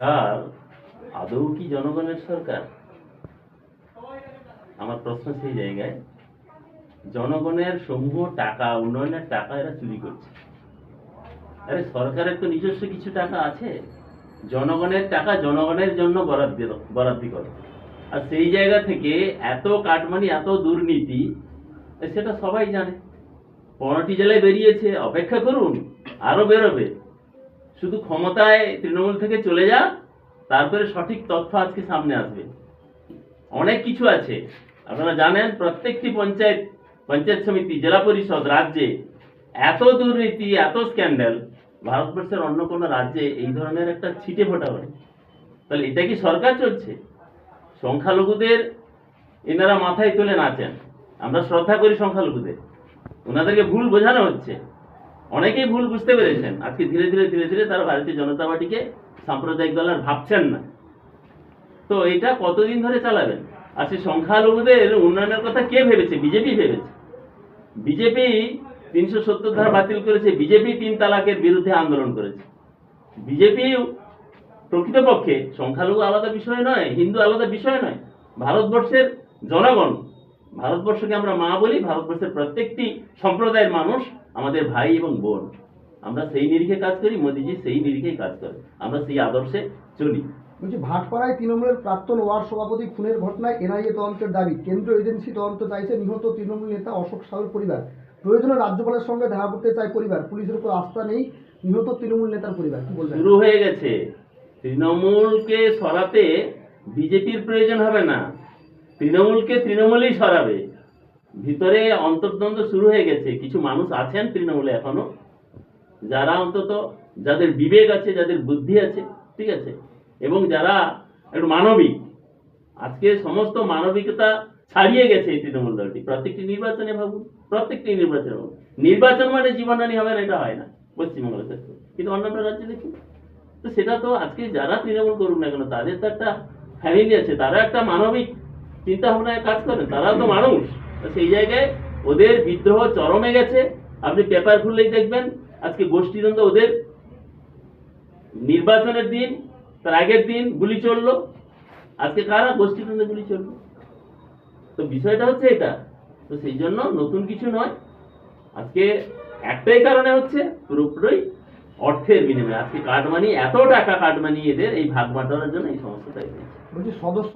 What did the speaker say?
সরকার আদৌ কি জনগণের সরকার? আমার প্রশ্ন সেই জায়গায়, জনগণের সমূহ টাকা, উন্নয়নের টাকা এরা চুরি করছে। আরে সরকারের তো নিজস্ব কিছু টাকা আছে। জনগণের টাকা জনগণের জন্য বরাদ্দ, বরাদ্দি করে। আর সেই জায়গা থেকে এত কাটমানি, এত দুর্নীতি সেটা সবাই জানে। পনেরোটি জেলায় বেরিয়েছে, অপেক্ষা করুন, আরও বেরোবে। শুধু ক্ষমতায় তৃণমূল থেকে চলে যা, তারপরে সঠিক তথ্য আজকে সামনে আসবে। অনেক কিছু আছে। আপনারা জানেন, প্রত্যেকটি পঞ্চায়েত পঞ্চায়েত সমিতি, জেলা পরিষদ, রাজ্যে এত দুর্নীতি, এত স্ক্যান্ডাল, ভারতবর্ষের অন্য কোনো রাজ্যে এই ধরনের একটা ছিটে ফোটা হয়। তাহলে এটা কি সরকার চলছে? সংখ্যালঘুদের এনারা মাথায় তুলে নাচেন। আমরা শ্রদ্ধা করি সংখ্যালঘুদের। ওনাদেরকে ভুল বোঝানো হচ্ছে। অনেকেই ভুল বুঝতে পেরেছেন। আজকে ধীরে ধীরে ধীরে ধীরে তারা ভারতীয় জনতা পার্টিকে সাম্প্রদায়িক দল আর ভাবছেন না। তো এটা কতদিন ধরে চালাবেন? আর সেই সংখ্যালঘুদের উন্নয়নের কথা কে ভেবেছে? বিজেপি ভেবেছে। বিজেপি তিনশো সত্তর ধারা বাতিল করেছে, বিজেপি তিন তালাকের বিরুদ্ধে আন্দোলন করেছে। বিজেপি প্রকৃতপক্ষে সংখ্যালঘু আলাদা বিষয় নয়, হিন্দু আলাদা বিষয় নয়, ভারতবর্ষের জনগণ ভারতবর্ষকে আমরা মা বলি ভারতবর্ষের প্রত্যেকটি সম্প্রদায়ের মানুষ আমাদের ভাই এবং বোন। আমরা সেই নিরিখে কাজ করি মোদিজি সেই নিরিখেই কাজ করে আমরা সেই আদর্শে চলি। বলছি ভাটপাড়ায় তৃণমূলের প্রাক্তন ওয়ার্ড সভাপতি খুনের ঘটনায় এনআইএ তদন্তের দাবি। কেন্দ্রীয় এজেন্সি তদন্ত চাইছে নিহত তৃণমূল নেতা অশোক সাহুর পরিবার। প্রয়োজনে রাজ্যপালের সঙ্গে দেখা করতে চায় পরিবার। পুলিশের উপর আস্থা নেই নিহত তৃণমূল নেতার পরিবার। কি বলবেন? শুরু হয়ে গেছে। তৃণমূলকে সরাতে বিজেপির প্রয়োজন হবে না। তৃণমূলকে তৃণমূলই সরাবে। ভিতরে অন্তর্দ্বন্দ্ব শুরু হয়ে গেছে। কিছু মানুষ আছেন তৃণমূলে এখনও। যারা অন্তত যাদের বিবেক আছে, যাদের বুদ্ধি আছে, ঠিক আছে? এবং যারা একটু মানবিক। আজকে সমস্ত মানবিকতা ছাড়িয়ে গেছে এই তৃণমূল দলটি। প্রত্যেকটি নির্বাচনে ভাবুন, প্রত্যেকটি নির্বাচনে ভাবুন। নির্বাচন মানে জীবনহানি হবে না, এটা হয় না, পশ্চিমবঙ্গের ক্ষেত্রে। কিন্তু অন্যান্য রাজ্যে দেখুন, তো সেটা তো আজকে যারা তৃণমূল করুন না কেন, তাদের তো একটা ফ্যামিলি আছে, তারা একটা মানবিক চিন্তা ভাবনায় কাজ করেন তারাও তো মানুষ। সেই জায়গায় ওদের বিদ্রোহ চরমে গেছে। আপনি পেপার খুললেই দেখবেন, আজকে গোষ্ঠীদ্বন্দ্ব ওদের নির্বাচনের দিন, তার আগের দিন গুলি চলল। আজকে কারা গোষ্ঠীদ্বন্দ্বে গুলি চলল? তো বিষয়টা হচ্ছে এটা। তো সেই জন্য নতুন কিছু নয়। আজকে একটাই কারণে হচ্ছে পুরোপুরি অর্থের বিনিময়ে। আজকে কাটমানি, এত টাকা কাটমানি এদের এই ভাগ বাটোয়ারার জন্য এই সমস্যাটাই সদস্য